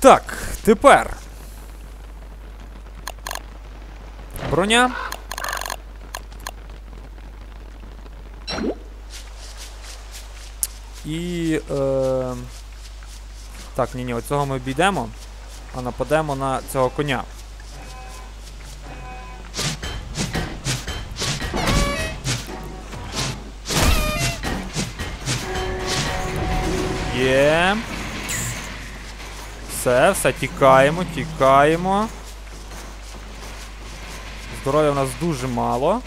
Так, тепер. Броня. І. Е... Так, ні, ні, оцього ми обійдемо, а нападемо на цього коня. Є. Все, все, тікаємо, тікаємо. Здоров'я у нас дуже мало.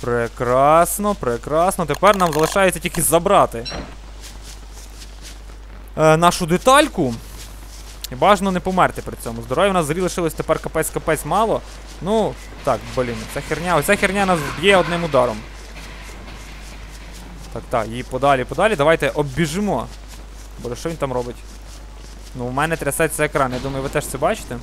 Прекрасно, прекрасно. Тепер нам залишається тільки забрати е, нашу детальку. І бажано не померти при цьому. Здоров'я у нас зрі тепер капець-капець мало. Ну, так, блін, ця херня. Оця херня нас б'є одним ударом. Так, так, її подалі, подалі. Давайте оббіжимо. Боже, що він там робить? Ну, у мене трясеться екран. Я думаю, ви теж це бачите.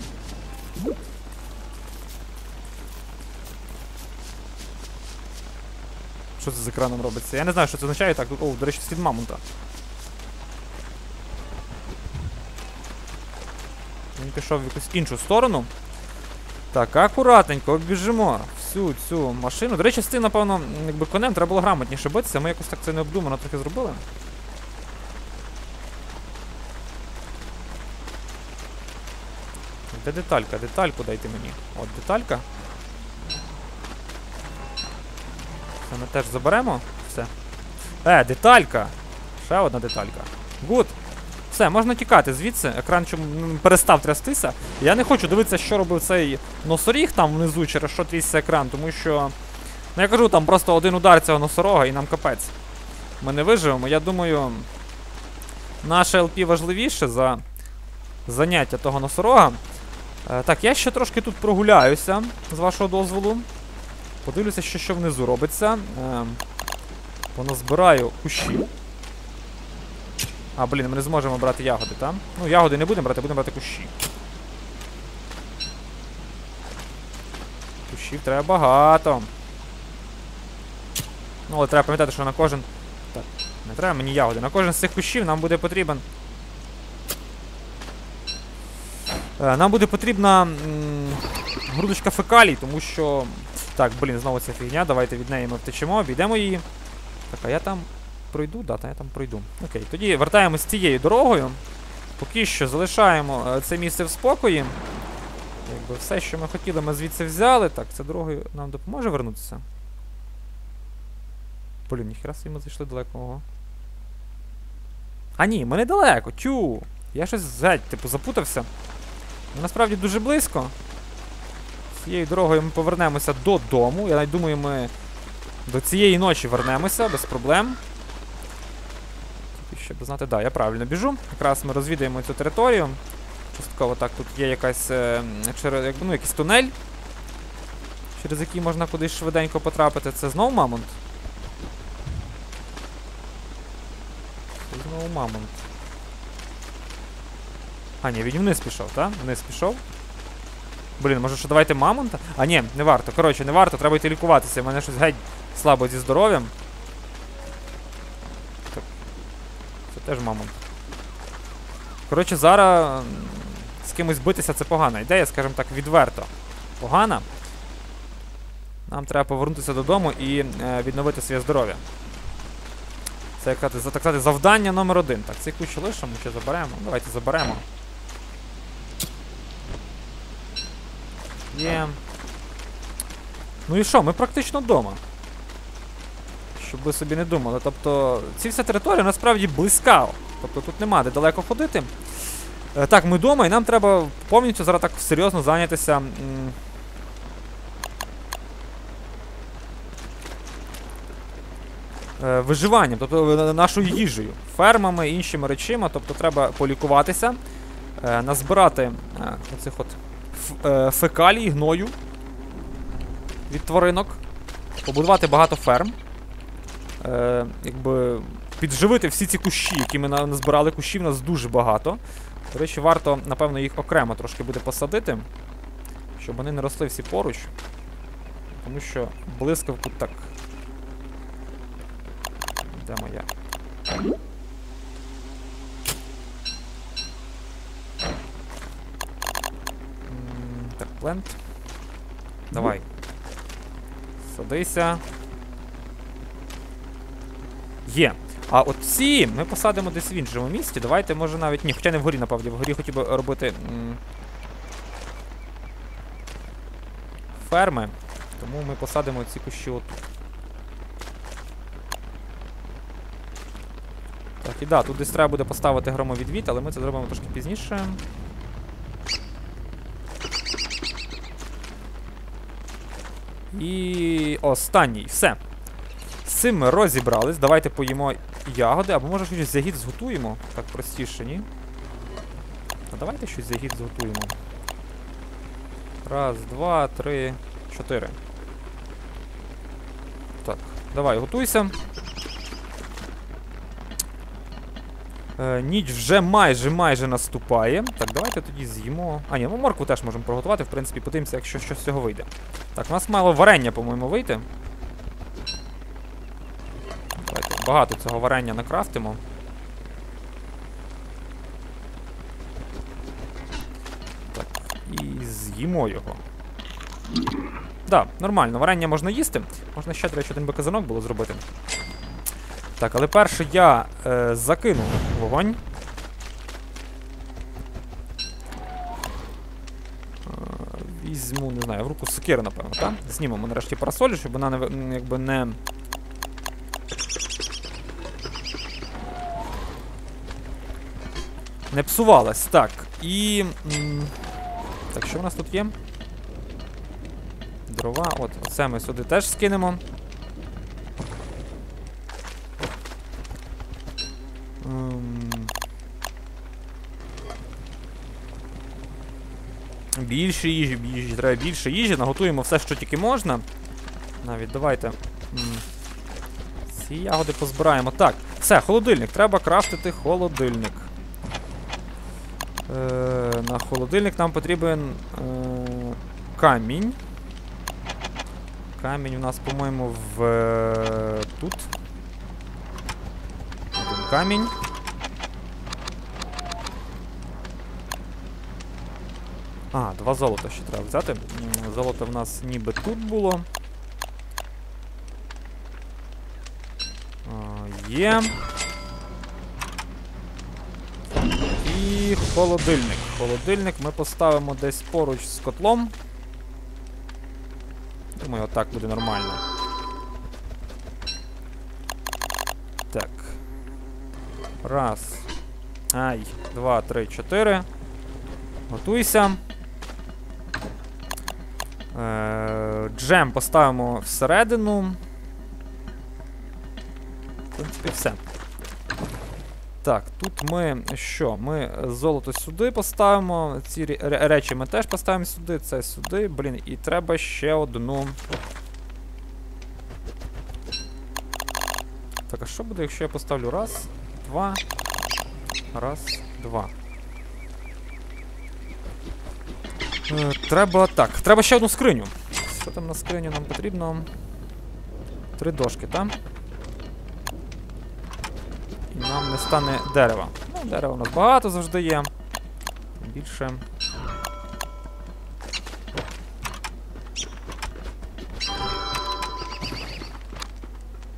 Що це з екраном робиться? Я не знаю, що це означає. Так, тут, о, до речі, слід мамонта. Він пішов в якусь іншу сторону. Так, акуратненько, обіжимо всю цю машину. До речі, з цим, напевно, якби конем треба було грамотніше битися. Ми якось так це необдумано трохи зробили. Де деталька? Детальку дайте мені. От деталька. Це ми теж заберемо. Все. Е, деталька! Ще одна деталька. Гуд. Все, можна тікати звідси. Екран чому перестав трястися. Я не хочу дивитися, що робив цей носоріг там внизу, через що трісся екран, тому що. Ну я кажу, там просто один удар цього носорога і нам капець. Ми не виживемо. Я думаю, наше ЛП важливіше за заняття того носорога. Е, так, я ще трошки тут прогуляюся, з вашого дозволу. Подивлюся, що, що внизу робиться. Е, поназбираю кущі. А, блін, ми не зможемо брати ягоди, так? Ну, ягоди не будемо брати, будемо брати кущі. Кущів треба багато. Ну, але треба пам'ятати, що на кожен. Так, не треба мені ягоди. На кожен з цих кущів нам буде потрібен. Е, Нам буде потрібна грудочка фекалій, тому що. Так, блін, знову ця фігня. Давайте від неї ми втечемо, обійдемо її. Так, а я там пройду? Да, та я там пройду. Окей, тоді вертаємось цією дорогою. Поки що залишаємо е, це місце в спокої. Якби все, що ми хотіли, ми звідси взяли. Так, ця дорогою нам допоможе вернутися. Блін, ніхера собі ми зайшли далеко. Ого. А ні, ми недалеко. Тю. Я щось геть, типу, запутався. Насправді дуже близько. Цією дорогою ми повернемося додому. Я навіть думаю, ми до цієї ночі вернемося без проблем. Щоб знати, да, я правильно біжу. Якраз ми розвідаємо цю територію. Частково так, тут є якась, е, через, ну, якийсь тунель, через який можна кудись швиденько потрапити. Це знову мамонт. Це знову мамонт. А, ні, він вниз пішов, так? Вниз пішов. Блін, може що давайте мамонта? А ні, не варто. Коротше, не варто, треба йти лікуватися. У мене щось геть слабо зі здоров'ям. Це теж мамонт. Коротше, зараз з кимось битися це погана ідея, скажімо так, відверто. Погана. Нам треба повернутися додому і е, відновити своє здоров'я. Це як так сказати, завдання номер один. Так, цей кущ лишимо, чи заберемо? Давайте заберемо. Є. Ну і що, ми практично вдома. Щоб ви собі не думали. Тобто, ці вся територія насправді близька. Тобто тут нема де далеко ходити. Е, так, ми вдома, і нам треба повністю зараз так серйозно зайнятися. е, Виживанням, тобто е, нашою їжею, фермами, іншими речима. Тобто треба полікуватися, назбирати оцих от фекалій, гною від тваринок, побудувати багато ферм, е, якби підживити всі ці кущі, які ми назбирали. Кущів у нас дуже багато. До речі, варто, напевно, їх окремо трошки буде посадити, щоб вони не росли всі поруч. Тому що блискавку так. Де моя? Плент. Давай. Садися. Є. А от ці ми посадимо десь в іншому місці. Давайте, може навіть. Ні, хоча не вгорі, напевно. Вгорі хотів би робити. Ферми. Тому ми посадимо ці кущі отут. Так, і да, тут десь треба буде поставити громовідвід, але ми це зробимо трошки пізніше. І останній. Все. З цим ми розібрались. Давайте поїмо ягоди, або може щось ягід зготуємо. Так простіше, ні? А давайте щось ягід зготуємо. Раз, два, три, чотири. Так, давай, готуйся. Е, ніч вже майже майже наступає. Так, давайте тоді з'їмо. А, ні, ну моркву теж можемо приготувати, в принципі, подивимося, якщо щось з цього вийде. Так, у нас мало варення, по-моєму, вийти. Давайте багато цього варення накрафтимо. Так, і з'їмо його. Так, да, нормально, варення можна їсти. Можна ще, до речі, один би казанок було зробити. Так, але перше я е, закину вогонь. Е, візьму, не знаю, в руку сокиру, напевно, так? Знімемо нарешті парасоль, щоб вона не, якби не. Не псувалась. Так. І. Так, що в нас тут є? Дрова, от, оце ми сюди теж скинемо. Більше їжі, їжі, треба більше їжі, наготуємо все, що тільки можна. Навіть давайте. Ці ягоди позбираємо. Так, все, холодильник. Треба крафтити холодильник. Е, На холодильник нам потрібен е, камінь. Камінь у нас, по-моєму, в. Е, тут. Один камінь. А, два золота ще треба взяти. Золото в нас ніби тут було. Є. І холодильник. Холодильник ми поставимо десь поруч з котлом. Думаю, отак буде нормально. Так. Раз. Ай, два, три, чотири. Готуйся. Е, Джем поставимо всередину. В принципі, все. Так, тут ми що? Ми золото сюди поставимо. Ці речі ми теж поставимо сюди, це сюди. Блін, і треба ще одну. Так, а що буде, якщо я поставлю раз, два. Раз, два. Е, треба. Так, треба ще одну скриню. Що там на скриню нам потрібно? Три дошки, так? І нам не стане дерева. Ну, дерева у нас багато завжди є. Більше.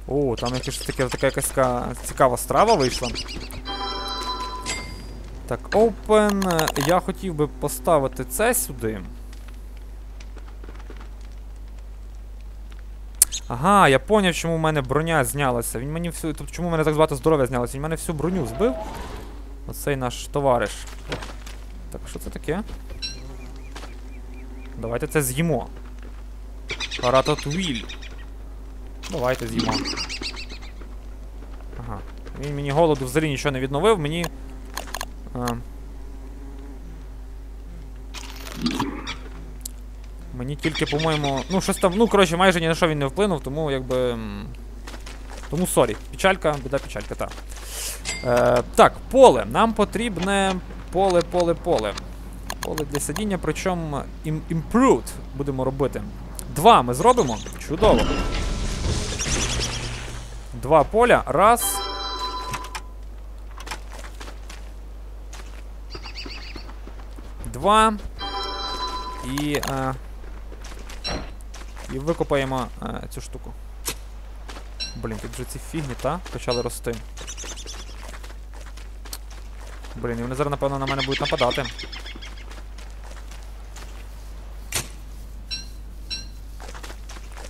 О, там якась така якась цікава страва вийшла. Так, open. Я хотів би поставити це сюди. Ага, я поняв, чому в мене броня знялася. Він мені всю. Тобто чому в мене так багато здоров'я знялося? Він мене всю броню збив. Оцей наш товариш. Так, що це таке? Давайте це з'їмо. Рататуїль. Давайте з'їмо. Ага. Він мені голоду взагалі нічого не відновив, мені а. Мені тільки, по-моєму... Ну, щось там, ну, коротше, майже ні на що він не вплинув, тому якби. Тому сорі. Печалька, біда печалька, так. Е, Так, поле. Нам потрібне поле, поле, поле. Поле для садіння, причому improved будемо робити. Два ми зробимо. Чудово. Два поля. Раз. Два. і. Е, і викопаємо е, цю штуку. Блін, тут вже ці фігні, та? Почали рости. Блін, і вони зараз, напевно, на мене будуть нападати.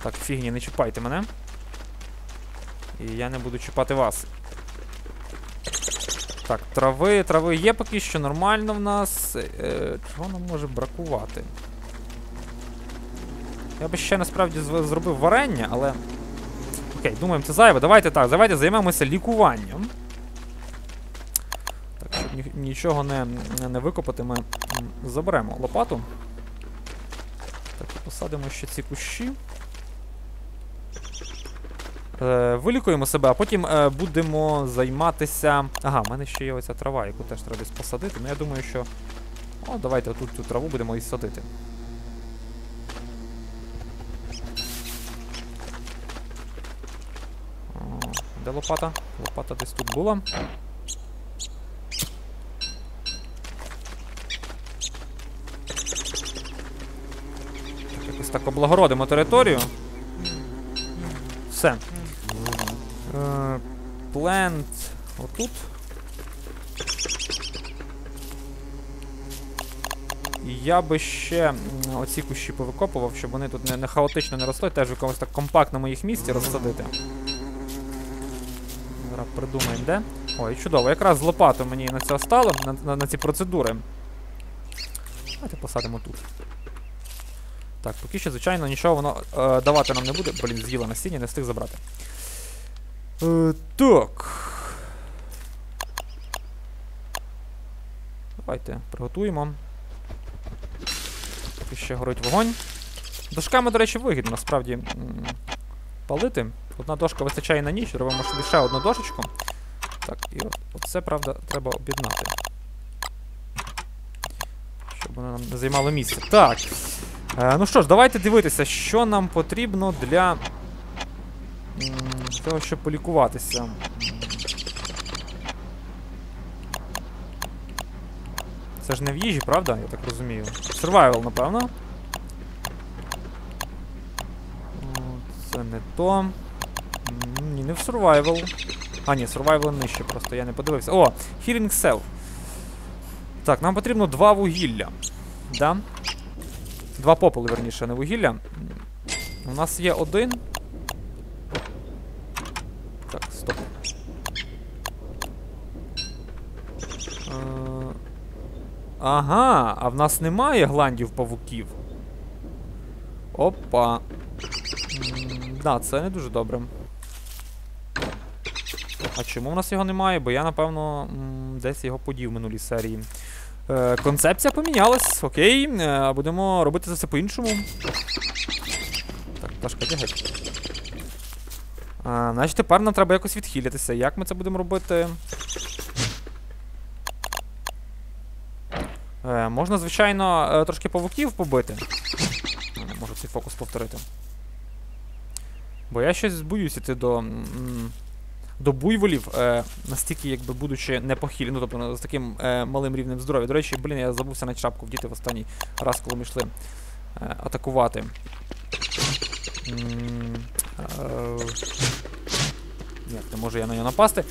Так, фігні, не чіпайте мене. І я не буду чіпати вас. Так, трави, трави є поки що нормально в нас. Е, чого нам може бракувати? Я би ще насправді зробив варення, але. Окей, думаємо, це зайве. Давайте так, давайте займемося лікуванням. Так, щоб нічого не, не, викопати, ми заберемо лопату. Так, посадимо ще ці кущі. Е, вилікуємо себе, а потім е, будемо займатися. Ага, в мене ще є оця трава, яку теж треба десь посадити. Ну я думаю, що. О, давайте отут цю траву будемо і садити. О, Де лопата? Лопата десь тут була. Так, Якось так облагородимо територію. Все. Е, Плент отут. Я би ще оці кущі повикопував, щоб вони тут не, не хаотично не росли, теж в якомусь так компактному їх місці розсадити. Зараз придумаємо де. Ой, чудово, якраз з лопатою мені на це стало, на, на, на ці процедури. Давайте посадимо тут. Так, поки що, звичайно, нічого воно е, давати нам не буде. Блін, з'їла на стіні, не встиг забрати. Е, так. Давайте приготуємо. Поки ще горить вогонь. Дошками, до речі, вигідно, насправді палити. Одна дошка вистачає на ніч, робимо собі ще одну дошечку. Так, і от, оце, правда, треба об'єднати. Щоб воно нам не займало місце. Так. Е, ну що ж, давайте дивитися, що нам потрібно для м, того, щоб полікуватися. Це ж не в їжі, правда? Я так розумію. Survival, напевно. Це не то. Ні, не в survival. А, ні, survival нижче, просто я не подивився. О, healing cell. Так, нам потрібно два вугілля. Да? Два попели, верніше, не вугілля. У нас є один. Е, Ага, а в нас немає гландів павуків. Опа. Да, це не дуже добре. А чому в нас його немає? Бо я, напевно, десь його подів в минулій серії. Е, концепція помінялась, окей. Е, будемо робити це все по-іншому. Так, пташка де. Значить, тепер нам треба якось відхилятися. Як ми це будемо робити? Е, можна, звичайно, е, трошки павуків побити. Не можу цей фокус повторити. Бо я щось боюсь іти до. До буйволів, е, настільки, якби будучи непохилі, ну тобто з таким е, малим рівнем здоров'я. До речі, блін, я забувся на шапку вдіти в останній раз, коли ми йшли е, атакувати. М, е, Ні, не можу я на нього напасти.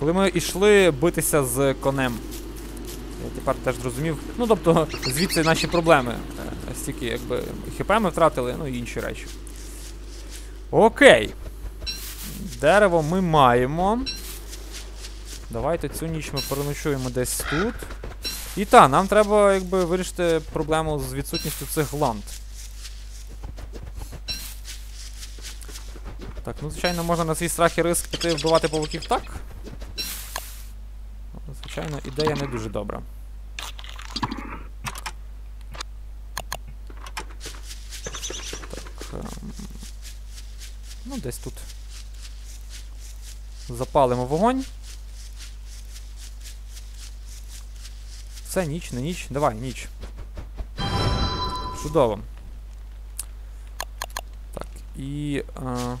Коли ми йшли битися з конем. Я тепер теж зрозумів. Ну, тобто, звідси наші проблеми. Е, Стільки, якби, хп ми втратили, ну і інші речі. Окей. Дерево ми маємо. Давайте цю ніч ми переночуємо десь тут. І так, нам треба якби вирішити проблему з відсутністю цих гланд. Так, ну звичайно, можна на свій страх і риск піти вбивати павуків так. Звичайно, ідея не дуже добра. Так. ем, Ну, десь тут. Запалимо вогонь. Це ніч, не ніч. Давай, ніч. Чудово. Так, і. Е...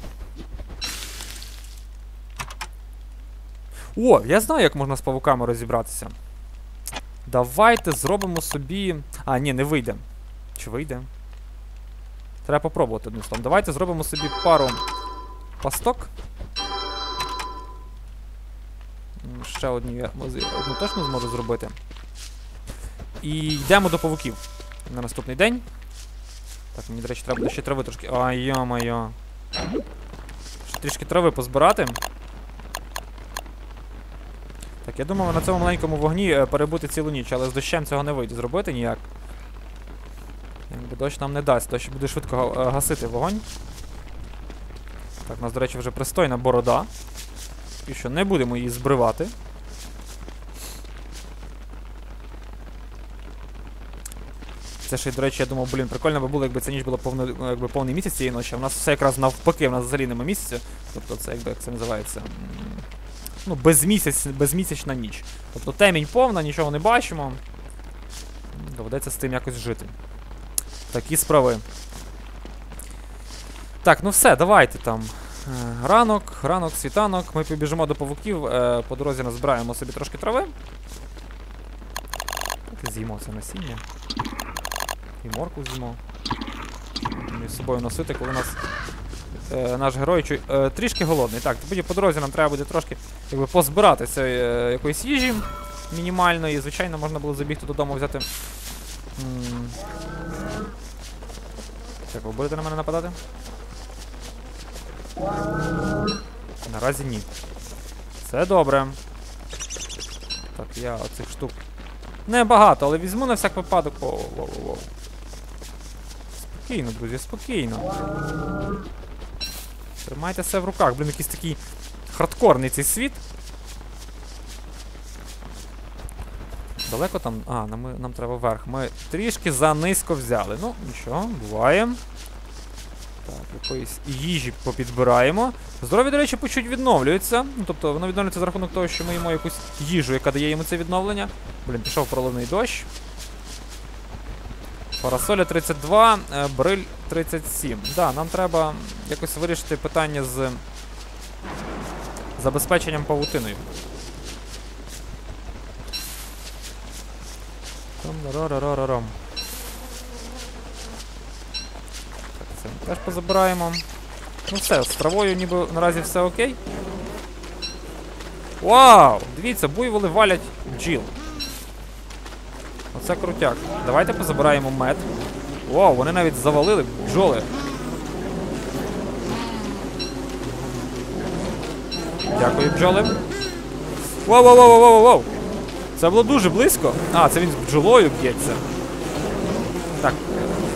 О, я знаю, як можна з павуками розібратися. Давайте зробимо собі. А, ні, не вийде. Чи вийде? Треба попробувати одним словом. Давайте зробимо собі пару пасток. Ще одні я одну точно зможу зробити. І йдемо до павуків на наступний день. Так, мені, до речі, треба буде ще трави трошки. Ай, йо-моє. Ще трішки трави позбирати. Так, я думав на цьому маленькому вогні е, перебути цілу ніч, але з дощем цього не вийде зробити ніяк. Якби дощ нам не дасть, дощ буде швидко е, гасити вогонь. Так, у нас, до речі, вже пристойна борода. І що не будемо її збривати. Це ще, й, до речі, я думав, блін, прикольно би було, якби ця ніч була повно, якби повний місяць цієї ночі, в нас все якраз навпаки, в нас взагалі нема місяця. Тобто це якби як це називається. Ну, безмісяць, безмісячна ніч. Тобто темінь повна, нічого не бачимо. Доведеться з тим якось жити. Такі справи. Так, ну все, давайте там. Е, Ранок, ранок, світанок. Ми побіжимо до павуків. е, По дорозі назбираємо собі трошки трави. Так, з'їмо це насіння. І морку з'їмо. З собою носити, коли у нас е, наш герой чу- трішки голодний. Так, тоді по дорозі нам треба буде трошки якби, позбирати цієї е, якоїсь їжі мінімальної. Звичайно, можна було забігти додому взяти. Так, ви будете на мене нападати? Наразі ні. Це добре. Так, я оцих штук. Небагато, але візьму на всяк випадок. О, воу, воу, воу. Спокійно, друзі, спокійно. Тримайте все в руках. Блін, якийсь такий хардкорний цей світ. Далеко там. А, нам, нам треба вверх. Ми трішки занизько взяли. Ну, нічого, буває. Так, якоїсь їжі попідбираємо. Здоров'я, до речі, по чуть відновлюється. Ну, тобто воно відновлюється за рахунок того, що ми їмо якусь їжу, яка дає йому це відновлення. Блін, пішов проливний дощ. Парасоля 32, е, бриль 37. Да, нам треба якось вирішити питання з забезпеченням павутиною. Там-ра-ра-ра-ра-рам. Так, це ми теж позабираємо. Ну все, з травою ніби наразі все окей. Вау! Дивіться, буйволи валять бджіл. Оце крутяк. Давайте позабираємо мед. Вау, вони навіть завалили бджоли. Дякую, бджоли. Воу, воу, воу, воу, воу. Це було дуже близько. А, це він з бджолою б'ється. Так,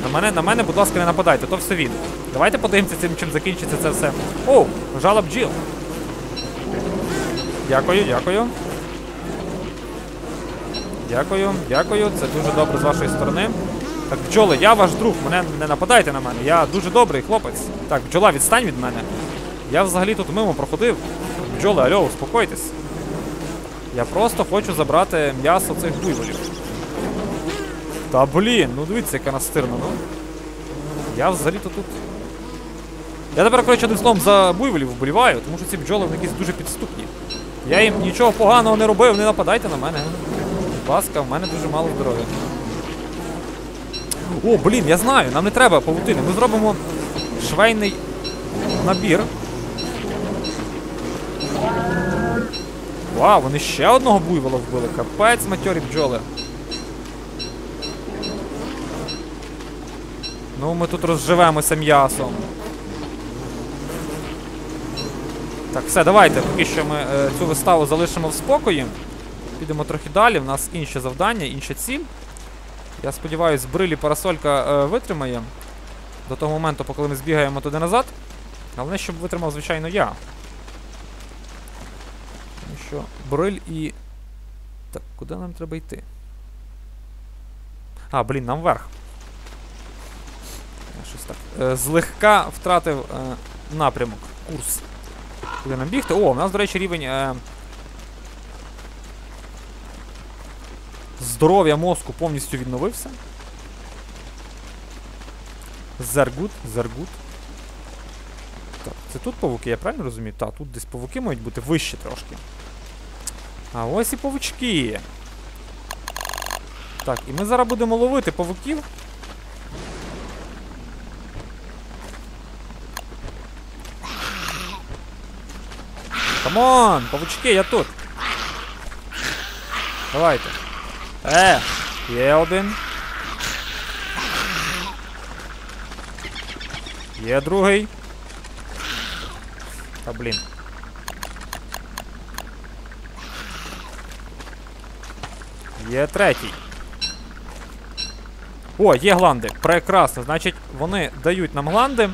на мене, на мене, будь ласка, не нападайте, то все він. Давайте подивимося цим, чим закінчиться це все. О, жала бджіл. Дякую, дякую. Дякую, дякую. Це дуже добре з вашої сторони. Так, бджоли, я ваш друг, мене не нападайте на мене. Я дуже добрий хлопець. Так, бджола, відстань від мене. Я взагалі тут мимо проходив. Бджоли, альо, успокойтесь. Я просто хочу забрати м'ясо цих буйволів. Та блін, ну дивіться, яка настирна, ну. Я взагалі-то тут. Я тепер, коротше, одним словом за буйволів вболіваю, тому що ці бджоли вони якісь дуже підступні. Я їм нічого поганого не робив, не нападайте на мене. Будь ласка, в мене дуже мало здоров'я. О, блін, я знаю, нам не треба павутини. Ми зробимо швейний набір. Вау, вони ще одного буйвола вбили. Капець матьорі бджоли. Ну, ми тут розживемося м'ясом. Так, все, давайте. Поки що ми е, цю виставу залишимо в спокої. Підемо трохи далі. В нас інше завдання, інша ціль. Я сподіваюся, брилі парасолька е, витримає до того моменту, поки ми збігаємо туди назад. Головне, щоб витримав, звичайно, я. Що бриль і. Так, куди нам треба йти? А, блін, нам вверх. Щось так. Е, злегка втратив е, напрямок, курс. Куди нам бігти? О, у нас, до речі, рівень. Е, здоров'я мозку повністю відновився. Зергут, зергут. Так, це тут павуки, я правильно розумію? Так, тут десь павуки мають бути вище трошки. А ось і павучки. Так, і ми зараз будемо ловити павуків. Камон, павучки, я тут. Давайте. Е, є один. Є другий. Та блін. Є третій. О, є гланди. Прекрасно. Значить, вони дають нам гланди.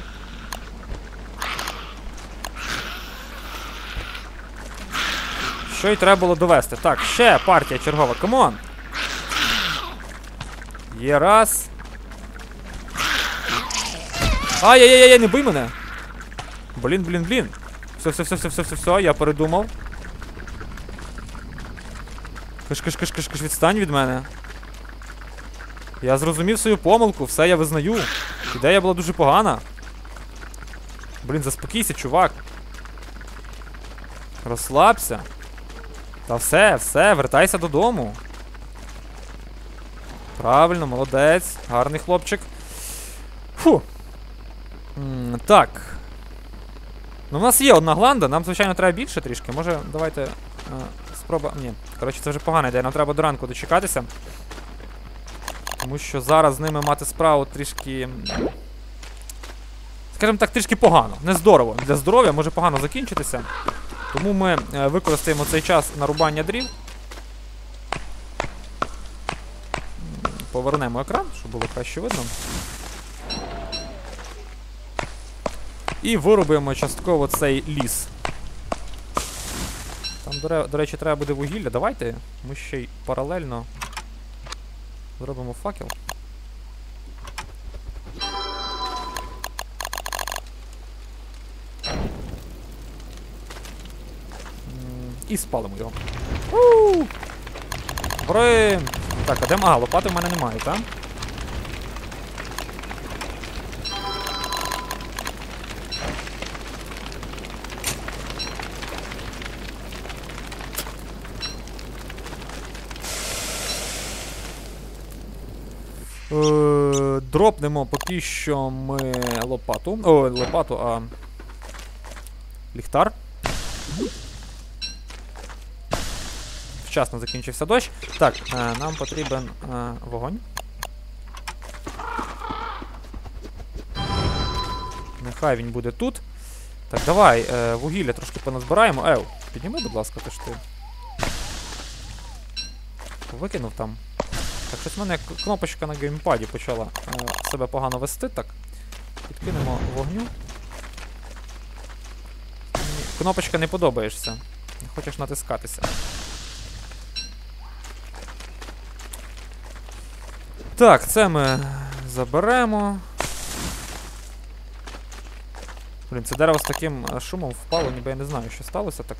Що й треба було довести. Так, ще партія чергова. Камон. Є раз. Ай-яй-яй, не бий мене. Блін, блін, блін. Все, все, все, все, все, все, все, я передумав. Киш, киш, киш, киш, киш, відстань від мене. Я зрозумів свою помилку, все я визнаю. Ідея була дуже погана. Блін, заспокійся, чувак. Розслабся. Та все, все, вертайся додому. Правильно, молодець. Гарний хлопчик. Фу. М, так. Ну, в нас є одна гланда, нам, звичайно, треба більше трішки. Може, давайте. Спроба. Ні. Коротше, це вже погана ідея, нам треба до ранку дочекатися. Тому що зараз з ними мати справу трішки. Скажімо так, трішки погано. Не здорово. Для здоров'я може погано закінчитися. Тому ми е, використаємо цей час на рубання дрів. Повернемо екран, щоб було краще видно. І вирубуємо частково цей ліс. Там, до, до речі, треба буде вугілля. Давайте ми ще й паралельно зробимо факел. І спалимо його. У! Горим! Так, а де. А, лопати в мене немає, так? Е, Дропнемо поки що ми лопату. О, лопату, а. Ліхтар. Вчасно закінчився дощ. Так, е, нам потрібен е, вогонь. Нехай він буде тут. Так, давай, е, вугілля трошки поназбираємо. Ев, підніми, будь ласка, ти ж ти. Викинув там. Так, щось в мене кнопочка на геймпаді почала е, себе погано вести. Так. Підкинемо вогню. Кнопочка не подобаєшся. Не хочеш натискатися. Так, це ми заберемо. Блін, це дерево з таким е, шумом впало, ніби я не знаю, що сталося. Так.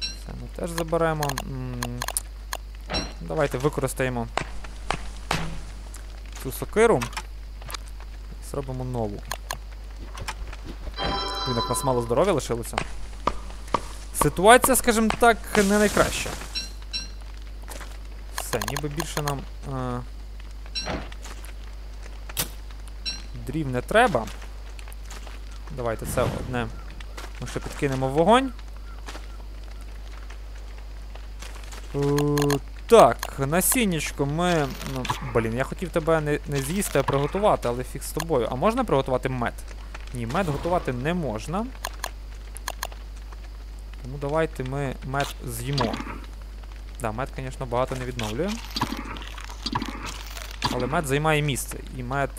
Це ми теж заберемо. М, Давайте використаємо цю сокиру. І зробимо нову. Блін, як нас мало здоров'я лишилося. Ситуація, скажімо так, не найкраща. Все, ніби більше нам. Е... Дрів не треба. Давайте це одне. Ми ще підкинемо в вогонь. Так, насіннячко ми. Ну, блін, я хотів тебе не, не з'їсти, а приготувати, але фіг з тобою. А можна приготувати мед? Ні, мед готувати не можна. Тому давайте ми мед з'їмо. Да, мед, звісно, багато не відновлює. Але мед займає місце. І мед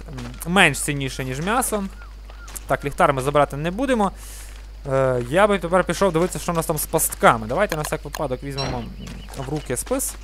менш цінніше, ніж м'ясо. Так, ліхтар ми забирати не будемо. Е, я би тепер пішов дивитися, що у нас там з пастками. Давайте на всяк випадок візьмемо в руки спис.